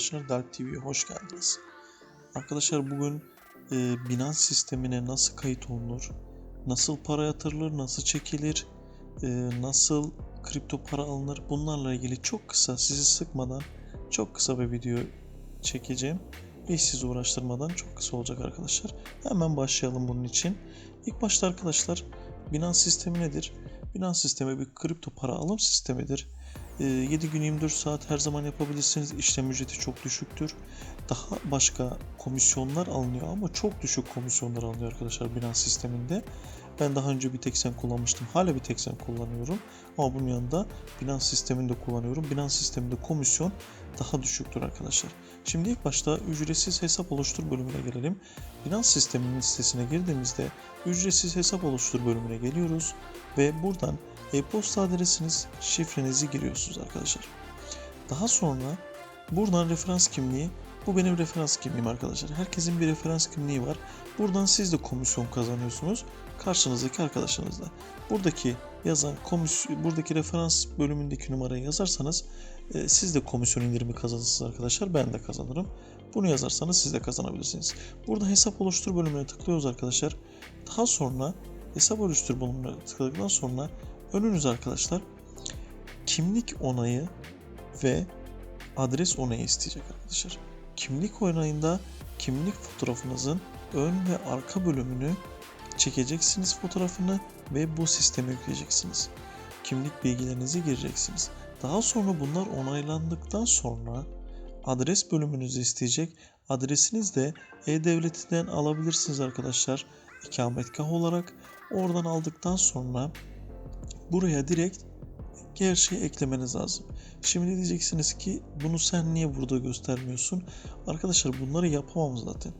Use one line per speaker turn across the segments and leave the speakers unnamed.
arkadaşlar Dark TV'ye hoş geldiniz. Arkadaşlar bugün e, Binance sistemine nasıl kayıt olunur, nasıl para yatırılır, nasıl çekilir, e, nasıl kripto para alınır bunlarla ilgili çok kısa sizi sıkmadan çok kısa bir video çekeceğim. Hiç sizi uğraştırmadan çok kısa olacak arkadaşlar. Hemen başlayalım bunun için. İlk başta arkadaşlar Binance sistemi nedir? Binance sistemi bir kripto para alım sistemidir. 7 gün 24 saat her zaman yapabilirsiniz. İşlem ücreti çok düşüktür. Daha başka komisyonlar alınıyor ama çok düşük komisyonlar alınıyor arkadaşlar Binance sisteminde. Ben daha önce bir tek sen kullanmıştım. Hala bir tek sen kullanıyorum. Ama bunun yanında Binance sisteminde kullanıyorum. Binance sisteminde komisyon daha düşüktür arkadaşlar. Şimdi ilk başta ücretsiz hesap oluştur bölümüne gelelim. Binance sisteminin sitesine girdiğimizde ücretsiz hesap oluştur bölümüne geliyoruz ve buradan e-posta adresiniz, şifrenizi giriyorsunuz arkadaşlar. Daha sonra buradan referans kimliği, bu benim referans kimliğim arkadaşlar. Herkesin bir referans kimliği var. Buradan siz de komisyon kazanıyorsunuz karşınızdaki arkadaşınızla. Buradaki yazan komisyon, buradaki referans bölümündeki numarayı yazarsanız e, siz de komisyon indirimi kazanırsınız arkadaşlar. Ben de kazanırım. Bunu yazarsanız siz de kazanabilirsiniz. Burada hesap oluştur bölümüne tıklıyoruz arkadaşlar. Daha sonra hesap oluştur bölümüne tıkladıktan sonra önünüz arkadaşlar kimlik onayı ve adres onayı isteyecek arkadaşlar. Kimlik onayında kimlik fotoğrafınızın ön ve arka bölümünü çekeceksiniz fotoğrafını ve bu sisteme yükleyeceksiniz. Kimlik bilgilerinizi gireceksiniz. Daha sonra bunlar onaylandıktan sonra adres bölümünüzü isteyecek. Adresiniz de E-Devleti'den alabilirsiniz arkadaşlar. İkametgah olarak. Oradan aldıktan sonra buraya direkt her şeyi eklemeniz lazım. Şimdi diyeceksiniz ki bunu sen niye burada göstermiyorsun? Arkadaşlar bunları yapamam zaten.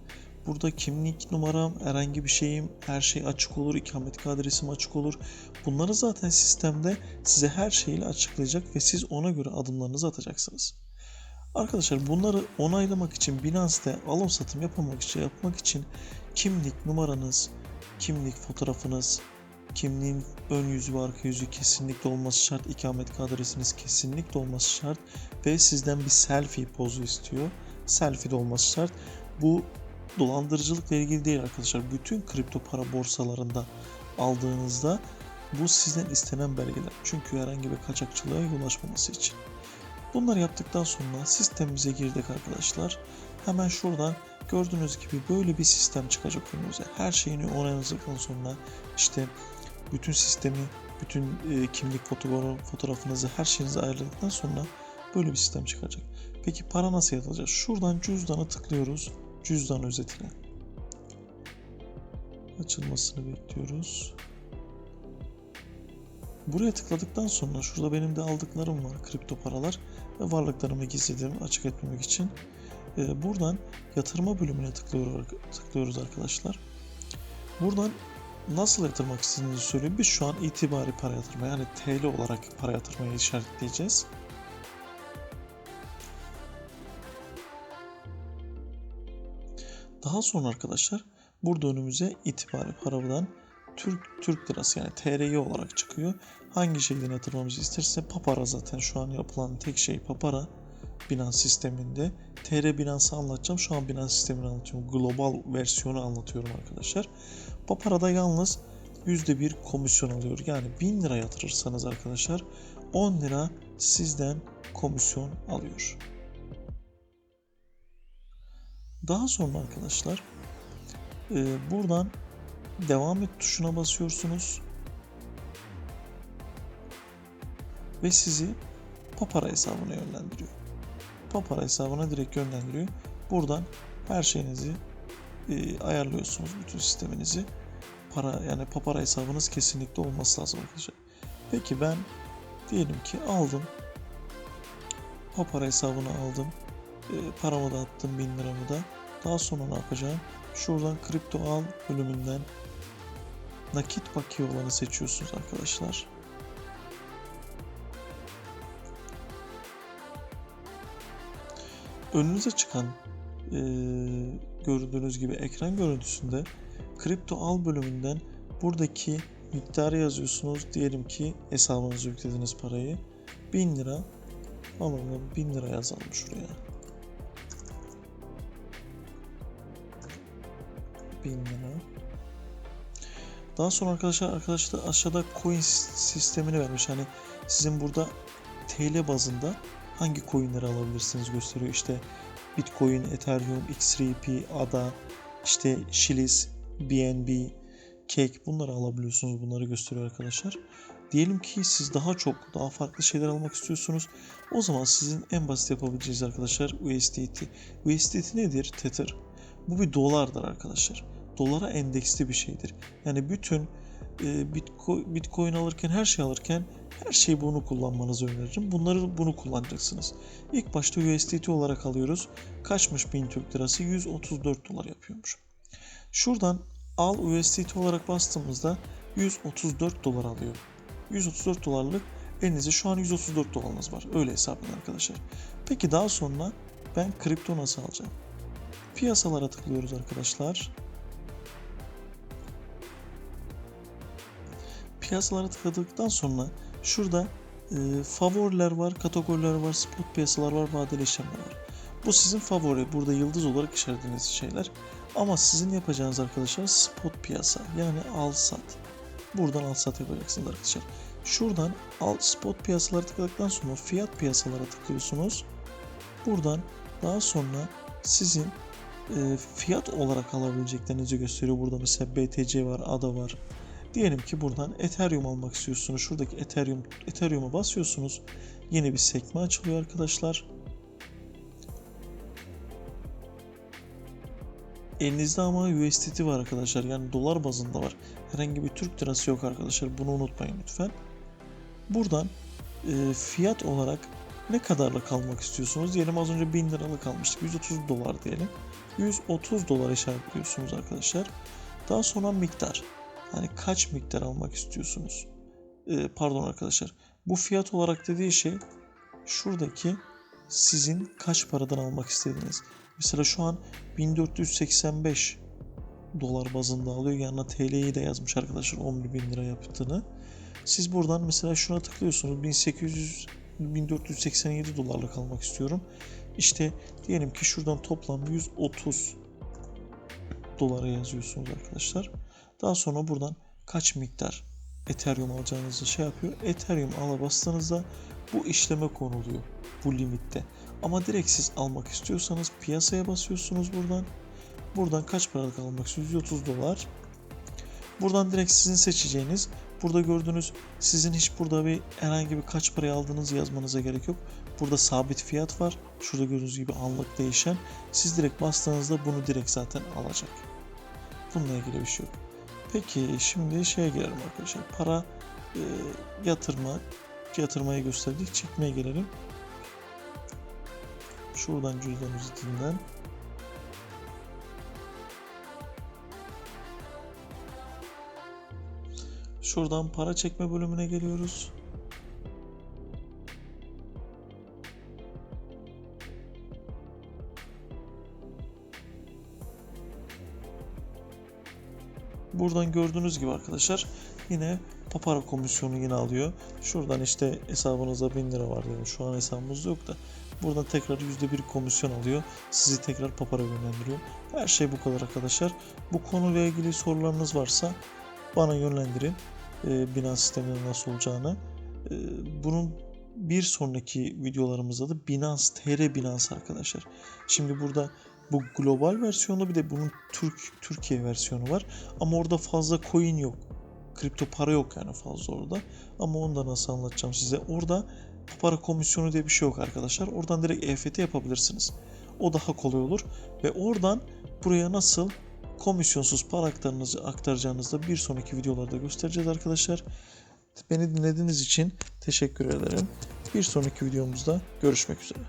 Burada kimlik numaram, herhangi bir şeyim, her şey açık olur, ikametgah adresim açık olur. Bunları zaten sistemde size her şeyle açıklayacak ve siz ona göre adımlarınızı atacaksınız. Arkadaşlar bunları onaylamak için Binance'te alım satım yapmak için yapmak için kimlik numaranız, kimlik fotoğrafınız, kimliğin ön yüzü ve arka yüzü kesinlikle olması şart. İkametgah adresiniz kesinlikle olması şart ve sizden bir selfie pozu istiyor. Selfie de olması şart. Bu dolandırıcılıkla ilgili değil arkadaşlar. Bütün kripto para borsalarında aldığınızda bu sizden istenen belgeler. Çünkü herhangi bir kaçakçılığa yol açmaması için. Bunları yaptıktan sonra sistemimize girdik arkadaşlar. Hemen şuradan gördüğünüz gibi böyle bir sistem çıkacak önünüze. Her şeyini onayladıktan sonra işte bütün sistemi, bütün e, kimlik fotoğrafınızı, her şeyinizi ayarladıktan sonra böyle bir sistem çıkacak. Peki para nasıl yatılacak? Şuradan cüzdanı tıklıyoruz. Cüzdan özetine. Açılmasını bekliyoruz. Buraya tıkladıktan sonra şurada benim de aldıklarım var. Kripto paralar ve varlıklarımı gizledim açık etmemek için. Ee, buradan yatırma bölümüne tıklıyoruz arkadaşlar. Buradan nasıl yatırmak istediğinizi söyleyeyim. Biz şu an itibari para yatırma yani TL olarak para yatırmayı işaretleyeceğiz. Daha sonra arkadaşlar burada önümüze itibari paradan Türk Türk lirası yani TRY olarak çıkıyor. Hangi şeyden yatırmamızı isterse Papara zaten şu an yapılan tek şey Papara Binance sisteminde. TR Binance'ı anlatacağım. Şu an Binance sistemini anlatıyorum. Global versiyonu anlatıyorum arkadaşlar. Papara'da yalnız %1 komisyon alıyor. Yani 1000 lira yatırırsanız arkadaşlar 10 lira sizden komisyon alıyor. Daha sonra arkadaşlar e, buradan devam et tuşuna basıyorsunuz ve sizi Papara hesabına yönlendiriyor. Papara hesabına direkt yönlendiriyor. Buradan her şeyinizi e, ayarlıyorsunuz bütün sisteminizi. Para yani Papara hesabınız kesinlikle olması lazım arkadaşlar. Peki ben diyelim ki aldım. Papara hesabını aldım. E, paramı da attım 1000 liramı da. Daha sonra ne yapacağım? Şuradan kripto al bölümünden nakit bakiye olanı seçiyorsunuz arkadaşlar. Önünüze çıkan e, gördüğünüz gibi ekran görüntüsünde Kripto al bölümünden buradaki miktarı yazıyorsunuz. Diyelim ki hesabınıza yüklediğiniz parayı 1000 lira ama 1000 lira yazalım şuraya. 1000 lira. Daha sonra arkadaşlar arkadaşlar aşağıda coin sistemini vermiş. Hani sizin burada TL bazında hangi coinleri alabilirsiniz gösteriyor. İşte Bitcoin, Ethereum, XRP, ADA, işte Shilis, BNB, Cake bunları alabiliyorsunuz. Bunları gösteriyor arkadaşlar. Diyelim ki siz daha çok, daha farklı şeyler almak istiyorsunuz. O zaman sizin en basit yapabileceğiniz arkadaşlar USDT. USDT nedir? Tether. Bu bir dolardır arkadaşlar. Dolara endeksli bir şeydir. Yani bütün e, Bitcoin, Bitcoin alırken, her şey alırken her şeyi bunu kullanmanızı öneririm. Bunları bunu kullanacaksınız. İlk başta USDT olarak alıyoruz. Kaçmış 1000 Türk lirası? 134 dolar yapıyormuş. Şuradan al USDT olarak bastığımızda 134 dolar alıyor. 134 dolarlık elinizde şu an 134 dolarınız var. Öyle hesaplayın arkadaşlar. Peki daha sonra ben kripto nasıl alacağım? Piyasalara tıklıyoruz arkadaşlar. Piyasalara tıkladıktan sonra şurada e, favoriler var, kategoriler var, spot piyasalar var, vadeli işlemler var. Bu sizin favori, burada yıldız olarak işaretlediğiniz şeyler. Ama sizin yapacağınız arkadaşlar spot piyasa yani al sat. Buradan al sat yapacaksınız arkadaşlar. Şuradan al spot piyasalara tıkladıktan sonra fiyat piyasalara tıklıyorsunuz. Buradan daha sonra sizin e, fiyat olarak alabileceklerinizi gösteriyor. Burada mesela BTC var, ADA var. Diyelim ki buradan Ethereum almak istiyorsunuz. Şuradaki Ethereum Ethereum'a basıyorsunuz. Yeni bir sekme açılıyor arkadaşlar. Elinizde ama USDT var arkadaşlar. Yani dolar bazında var. Herhangi bir Türk lirası yok arkadaşlar. Bunu unutmayın lütfen. Buradan e, fiyat olarak ne kadarla kalmak istiyorsunuz? Diyelim az önce 1000 liralık kalmıştık. 130 dolar diyelim. 130 dolar işaretliyorsunuz arkadaşlar. Daha sonra miktar. Hani kaç miktar almak istiyorsunuz? E, pardon arkadaşlar. Bu fiyat olarak dediği şey şuradaki sizin kaç paradan almak istediğiniz. Mesela şu an 1485 dolar bazında alıyor. Yanına TL'yi de yazmış arkadaşlar 11 bin lira yaptığını. Siz buradan mesela şuna tıklıyorsunuz. 1800 1487 dolarlık almak istiyorum. İşte diyelim ki şuradan toplam 130 dolara yazıyorsunuz arkadaşlar. Daha sonra buradan kaç miktar Ethereum alacağınızı şey yapıyor. Ethereum ala bastığınızda bu işleme konuluyor bu limitte. Ama direkt siz almak istiyorsanız piyasaya basıyorsunuz buradan. Buradan kaç paralık almak istiyorsunuz? 130 dolar. Buradan direkt sizin seçeceğiniz Burada gördüğünüz sizin hiç burada bir herhangi bir kaç paraya aldığınızı yazmanıza gerek yok. Burada sabit fiyat var. Şurada gördüğünüz gibi anlık değişen. Siz direkt bastığınızda bunu direkt zaten alacak. Bununla ilgili bir şey yok. Peki şimdi şeye gelelim arkadaşlar. Para e, yatırma yatırmayı gösterdik. Çekmeye gelelim. Şuradan cüzdan üzerinden Şuradan para çekme bölümüne geliyoruz. Buradan gördüğünüz gibi arkadaşlar yine papara komisyonu yine alıyor. Şuradan işte hesabınızda 1000 lira var diyelim. Şu an hesabımızda yok da buradan tekrar %1 komisyon alıyor. Sizi tekrar papara yönlendiriyor. Her şey bu kadar arkadaşlar. Bu konuyla ilgili sorularınız varsa bana yönlendirin e, Binance sisteminin nasıl olacağını. E, bunun bir sonraki videolarımızda da Binance TR Binance arkadaşlar. Şimdi burada bu global versiyonu bir de bunun Türk Türkiye versiyonu var. Ama orada fazla coin yok. Kripto para yok yani fazla orada. Ama onu da nasıl anlatacağım size. Orada para komisyonu diye bir şey yok arkadaşlar. Oradan direkt EFT yapabilirsiniz. O daha kolay olur. Ve oradan buraya nasıl komisyonsuz para aktarınızı aktaracağınızda bir sonraki videolarda göstereceğiz arkadaşlar. Beni dinlediğiniz için teşekkür ederim. Bir sonraki videomuzda görüşmek üzere.